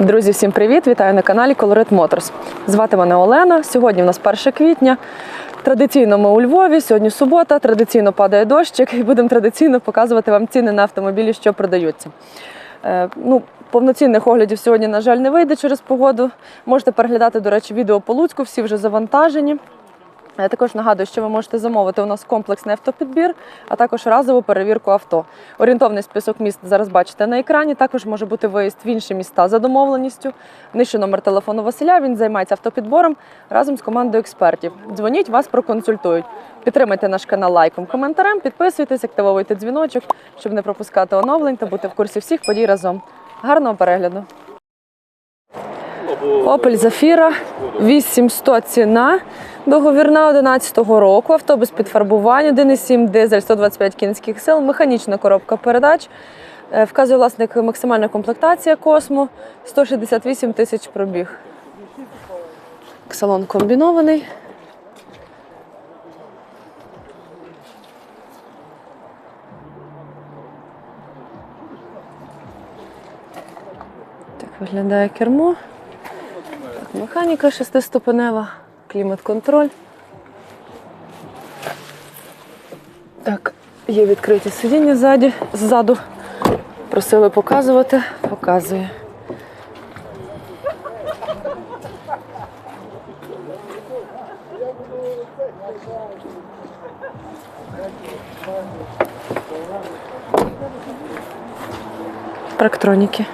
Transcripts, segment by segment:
Друзі, всім привіт! Вітаю на каналі Colorit Motors. Звати мене Олена. Сьогодні в нас 1 квітня. Традиційно ми у Львові. Сьогодні субота, традиційно падає дощик, і будемо традиційно показувати вам ціни на автомобілі, що продаються. Е, ну, повноцінних оглядів сьогодні, на жаль, не вийде через погоду. Можете переглядати, до речі, відео по Луцьку, всі вже завантажені. Я також нагадую, що ви можете замовити у нас комплексний автопідбір, а також разову перевірку авто. Орієнтовний список міст зараз бачите на екрані. Також може бути виїзд в інші міста за домовленістю. Нижче номер телефону Василя. Він займається автопідбором разом з командою експертів. Дзвоніть, вас проконсультують. Підтримайте наш канал лайком, коментарем, підписуйтесь, активовуйте дзвіночок, щоб не пропускати оновлень та бути в курсі всіх подій разом. Гарного перегляду! Opel Zafira 8100 ціна. Договірна 11-го року. Автобус під фарбування, 1,7 дизель, 125 кінських сил, механічна коробка передач. Е, Вказує власник максимальна комплектація Космо, 168 тисяч пробіг. Салон комбінований. Так виглядає кермо. Механіка шестиступенева, клімат-контроль. Так, є відкриті сидіння ззаді, ззаду. Просили показувати, показує. Парктроніки.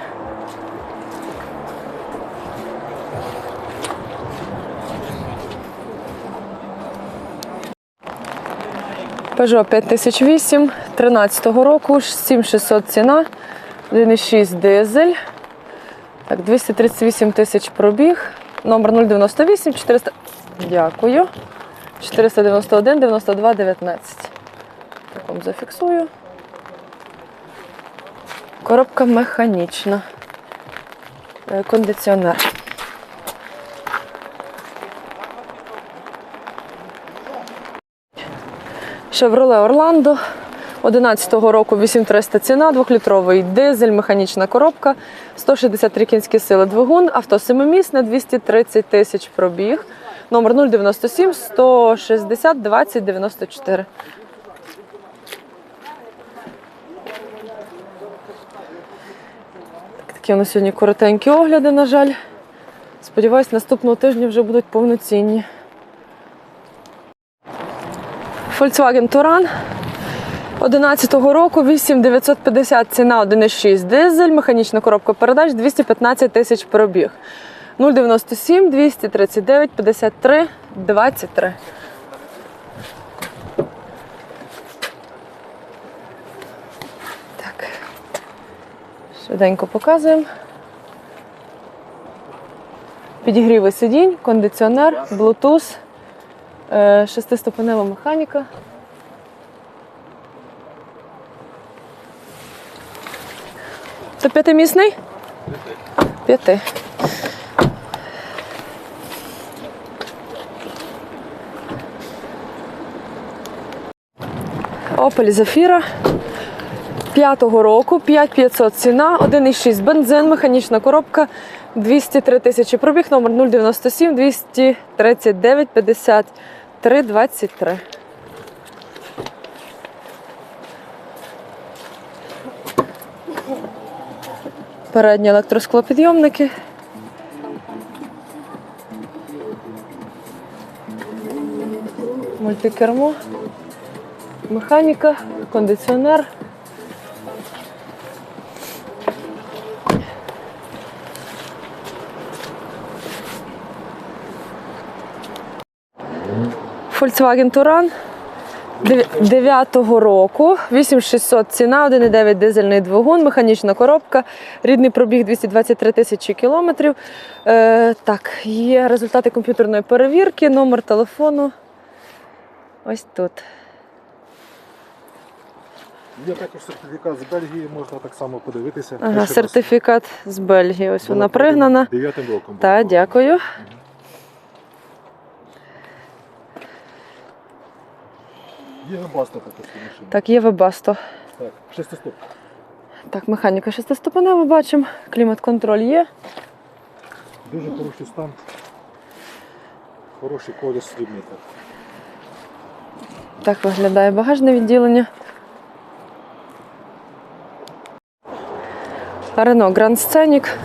Peugeot 5008 13 року, 7600 ціна, 1,6 дизель. Так, 238 тисяч пробіг. Номер 098 400. Дякую. 491 92 19. Так вам зафіксую. Коробка механічна. Е, Кондиціонер. Chevrolet Orlando 11-го року 8300 ціна, 2-літровий дизель, механічна коробка, 163 кінські сили двигун, авто семимісне, 230 тисяч пробіг. Номер 097 160 20 94. Так, такі у нас сьогодні коротенькі огляди, на жаль. Сподіваюсь, наступного тижня вже будуть повноцінні. Volkswagen Touran 11-го року 8950 ціна 1,6 дизель, механічна коробка передач 215 тисяч пробіг. 097 239 53 23. Так. Швиденько показуємо. Підігріви сидінь, кондиціонер, Bluetooth. Е, Шестиступенева механіка. Це п'ятимісний? П'яти. Opel Zafira. П'ятого року, 5500 ціна, 1,6 бензин, механічна коробка, 203 тисячі пробіг, номер 097 239 53 23. Передні електросклопідйомники. Мультикермо, механіка, кондиціонер. Volkswagen Touran 9-го року, 8600 ціна, 1,9 дизельний двигун, механічна коробка, рідний пробіг 223 тисячі кілометрів. Е, так, є результати комп'ютерної перевірки, номер телефону. Ось тут. Є також сертифікат з Бельгії, можна так само подивитися. Ага, Перший раз сертифікат з Бельгії. Ось вона пригнана. Дев'ятим роком. Так, дякую. Є також ці. Так, є Webasto. Так, шестистоп. Так, механіка шестиступенева бачимо. Клімат-контроль є. Дуже хороший стан. Хороший колір срібний. так. Так виглядає багажне відділення. Рено Гранд Сценік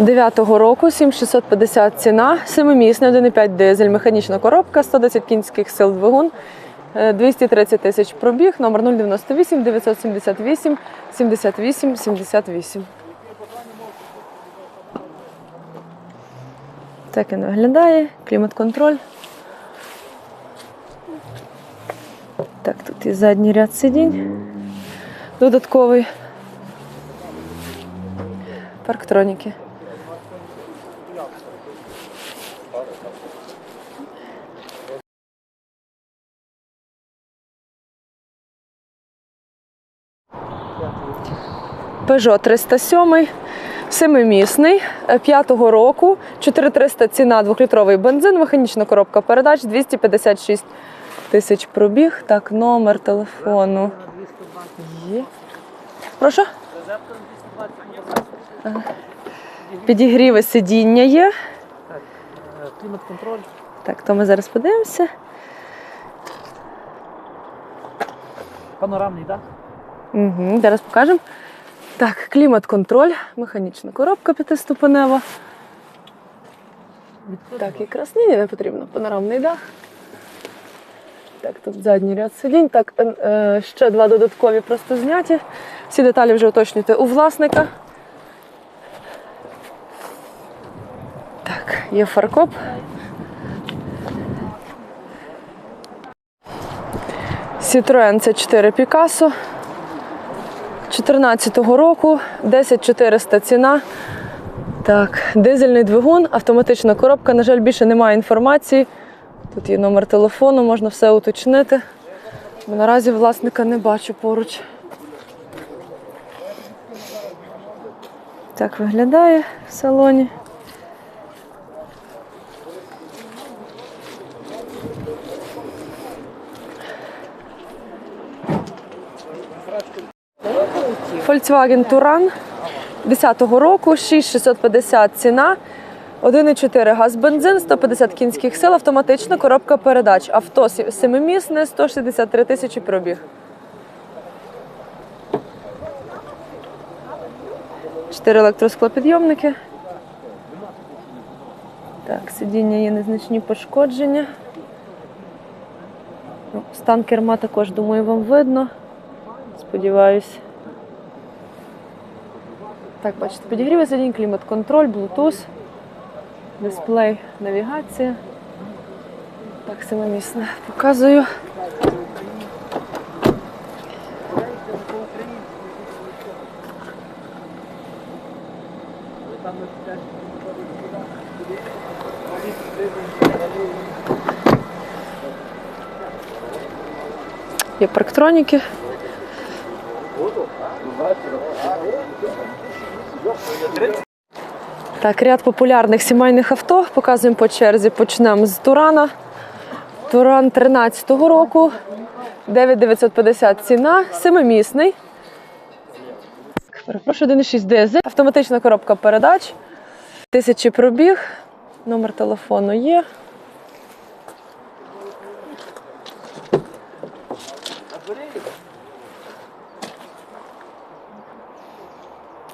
9-го року, 7650 ціна, 7-місний, 1,5 дизель, механічна коробка, 110 кінських сил двигун, 230 тисяч пробіг, номер 098 978 78 78. Так він виглядає, клімат-контроль. Так, тут і задній ряд сидінь. Додатковий. Парктроніки. Peugeot 307, семимісний, е, п'ятого року, 4300 ціна, двохлітровий бензин, механічна коробка передач, 256 тисяч пробіг. Так, номер телефону. Є. Прошу? Ага. Підігріви сидіння є. Клімат-контроль. Так, то ми зараз подивимося. Панорамний дах. Угу, зараз покажемо. Так, клімат-контроль, механічна коробка п'ятиступенева. Так, якраз ні, не потрібно. Панорамний дах. Так, тут задній ряд сидінь. Так, е, ще два додаткові просто зняті. Всі деталі вже уточнюйте у власника. Так, є фаркоп. Citroen c 4 Picasso. 14-го року, 10400 ціна. Так, дизельний двигун, автоматична коробка. На жаль, більше немає інформації. Тут є номер телефону, можна все уточнити. Бо наразі власника не бачу поруч. Так виглядає в салоні. Volkswagen Touran 10-го року, 6650 ціна, 1,4 газ бензин, 150 кінських сил, автоматична коробка передач. Авто семимісне, 163 тисячі пробіг. Чотири електросклопідйомники. Так, сидіння є незначні пошкодження. Ну, Стан керма також, думаю, вам видно. Сподіваюсь. Так, бачите, підігріви сидінь, клімат-контроль, Bluetooth, дисплей, навігація. Так, семимісне показую. Є парктроніки. Так, ряд популярних сімейних авто. Показуємо по черзі. Почнемо з Турана. Туран 13-го року. 9950 ціна, семимісний. Перепрошую, 1,6 дизель. Автоматична коробка передач. Тисячі пробіг. Номер телефону є.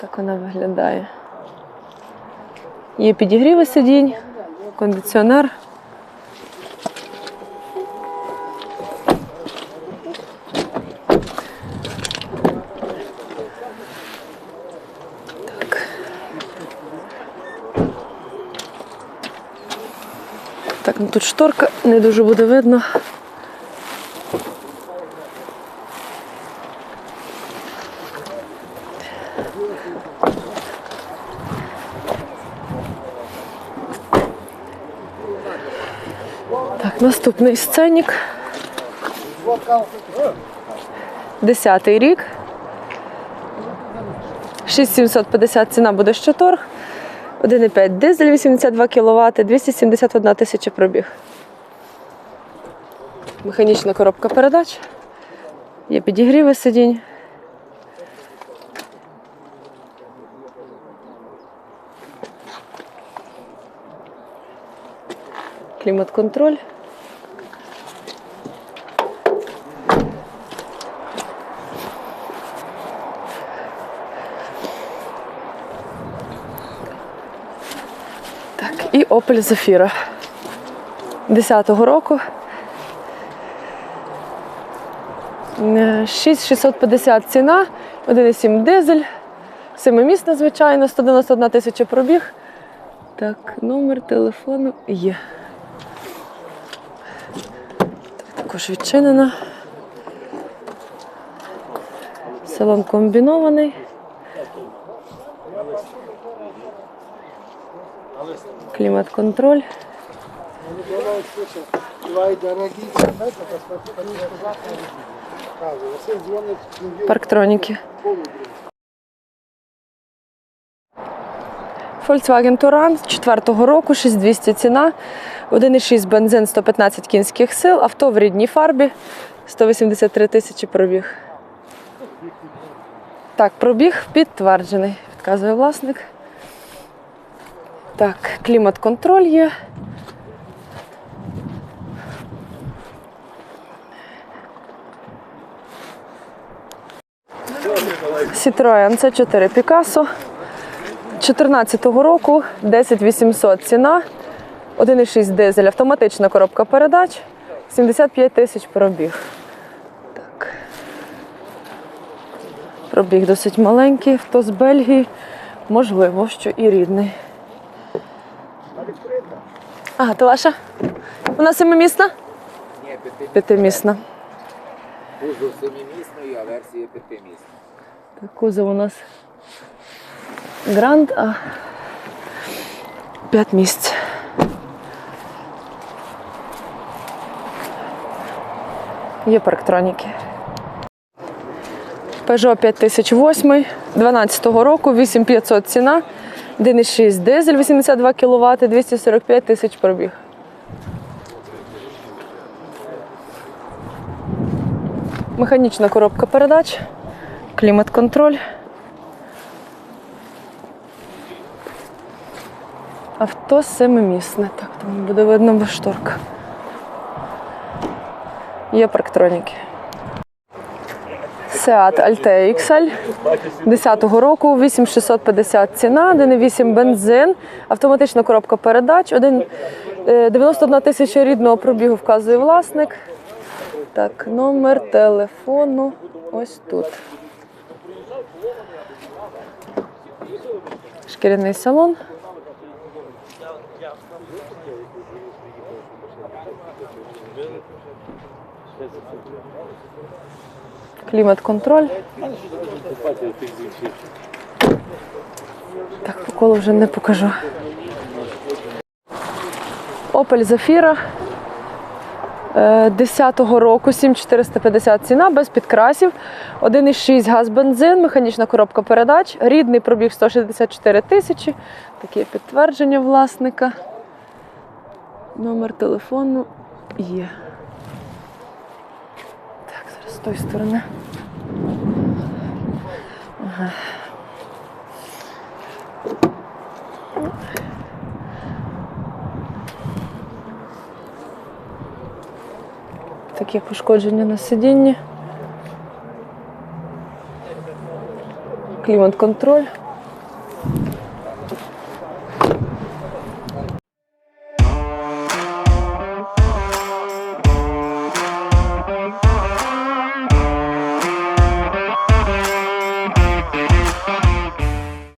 Так вона виглядає. Є підігріви сидінь, кондиціонер. Так. Ну тут шторка не дуже буде видно. Наступний сценік. Десятий рік. 6750 ціна буде ще торг. 1,5 дизель, 82 кВт, 271 тисяча пробіг. Механічна коробка передач. Є підігріви сидінь. Клімат-контроль. Так, і Opel Zafira. 10-го року. Е, 6650 ціна, 1,7 дизель, семимісна, звичайно, 191 тисяча пробіг. Так, номер телефону є. Так, також відчинена. Салон комбінований. Клімат-контроль. Парктроніки. Volkswagen Touran 4-го року, 6200 ціна, 1,6 бензин, 115 кінських сил, авто в рідній фарбі, 183 тисячі пробіг. Так, пробіг підтверджений, підказує власник. Так, клімат-контроль є. Citroen C4 Picasso 14-го року, 10800 ціна, 1,6 дизель, автоматична коробка передач, 75 тисяч пробіг. Так. Пробіг досить маленький, хто з Бельгії, можливо, що і рідний. А, то ваша? Вона семимісна? Ні. П'ятимісна. Кузов семимісної, а версія п'ятимісна. Так, кузов у нас гранд, а 5 місць. Є парктроніки. Peugeot 5008 12 року, 8500 ціна, 1,6 дизель, 82 кВт, 245 тисяч пробіг. Механічна коробка передач, клімат-контроль. Авто семимісне. Так, там буде видно без шторка. Є парктроніки. Seat Altea XL 10-го року, 8650 ціна, 1,8 бензин, автоматична коробка передач, один- е, 91 тисяча рідного пробігу вказує власник. Так, номер телефону ось тут. Шкіряний салон. Клімат-контроль. Так, по колу вже не покажу. Opel Zafira. Е, 10-го року 7450 ціна без підкрасів, 1,6 газ бензин, механічна коробка передач, рідний пробіг 164 тисячі. Таке підтвердження власника. Номер телефону є. Так, стороны. Ага. Такі пошкодження на сидінні. Клімат-контроль.